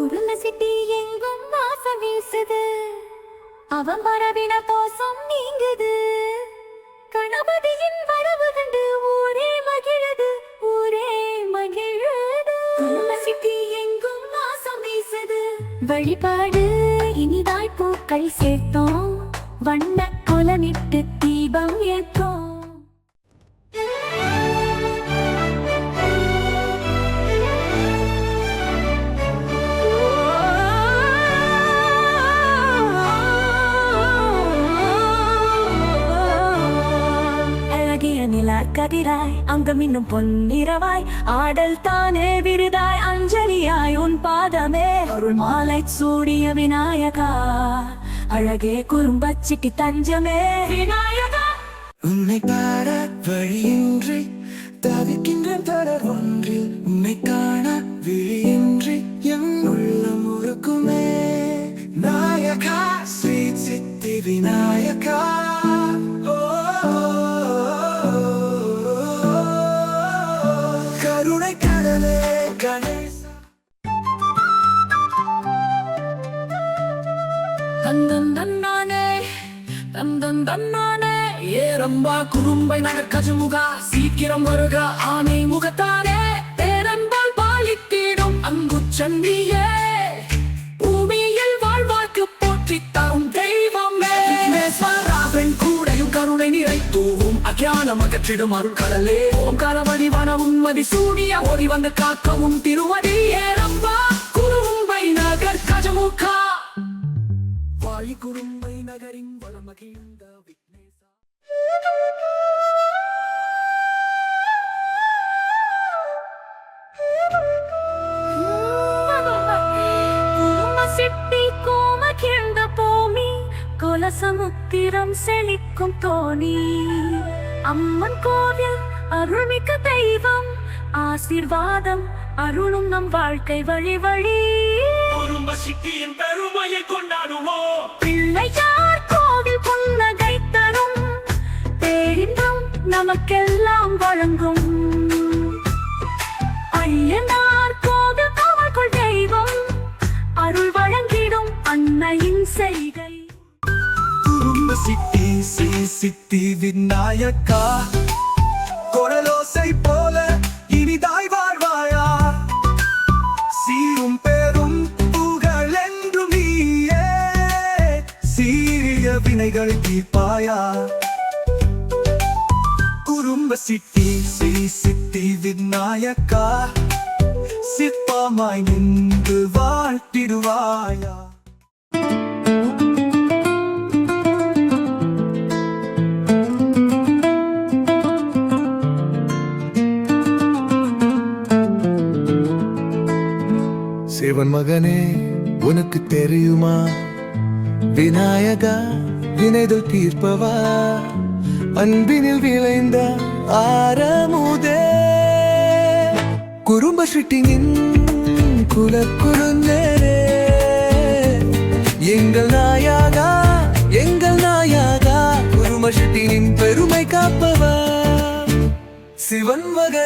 குடும்ப சிட்டி எங்கும் வாசம் வீசுது. அவன் வரவின தோசம் நீங்குது. கணபதியின் வரவு கண்டு ஊரே மகிழது. ஊரே மகிழது. குடும்ப சிட்டி எங்கும் வாசம் வீசுது. வழிபாடு இனிதாய் பூக்கள் சேர்த்தோம். வண்ண கோலமிட்டு தீபம் ஏற்ற தங்கம் இன்னும் பொன்னிறவாய். ஆடல் தானே விருதாய் அஞ்சலியாய் உன் பாதமே. அருள் மாலை சூடிய விநாயகா அழகே குறும்பச்சிட்டி தஞ்சமே. விநாயகா! உன்னை பாட வழியின்றி தவிக்கின்ற தொடர் ஒன்றில் உன்னை காண விழியின்றி என் உள்ளம் உருக்குமே. நாயகா ஸ்ரீ சித்தி விநாயகா. தந்தன் தன்னானே தந்தன் தன்னானே. ஏரம்பா குறும்பை நகர் கஜமுகா சீக்கிரம் வருக ஆனை முகத்தானே. பேரன்பால் பாலித்தீடும் அன்பு சண்டியே பூமியில் வாழ்வாக்கு போற்றி தரும் தெய்வமே. விக்னேஸ்வராவின் கூடையும் கருணை நிறை தூவும் அஜானம் அகற்றிடும் அருள் கடலே ஓம் கரவடி வன உன்மதி சூடிய ஓடி வந்து காக்கவும் திருவடி. ஏரம்பா கொலசமுத்திரம் செழிக்கும் தோணி. அம்மன் கோவில் அருள்மிக்க தெய்வம் ஆசீர்வாதம் அருளும் நம் வாழ்க்கை வழி வழி. சிட்டியின் பெருமையை கொண்டாடுவோம். பிள்ளையார் கோவில் புன்னகை தரும் பேரின்பம் நமக்கெல்லாம் வழங்கும். ஐயனார் கோவில் அவர்கள் தெய்வம் அருள் வழங்கிடும் அன்னையின் செய்கை. குறும்ப சிட்டி ஸ்ரீ சித்தி விநாயக்கா குரலோசை போல இனிதாய் வாழ்வாயா? சீரும் பெரும் புகழ் என்று நீயே. சீரிய வினைகள் தீர்ப்பாயா? குறும்ப சித்தி ஸ்ரீ சித்தி விநாயக்கா சிற்பமாய் நின்று வாழ்த்திடுவாயா? தேவன் மகனே உனக்கு தெரியுமா? விநாயகா வினைதல் தீர்ப்பவா? அன்பினில் விளைந்த ஆரமுதே. குறும்ப சிட்டினின் குலக்குழுந்தரே எங்கள் நாயாகா எங்கள் நாயாகா குறும்ப சிட்டினின் பெருமை காப்பவா? சிவன் மகன்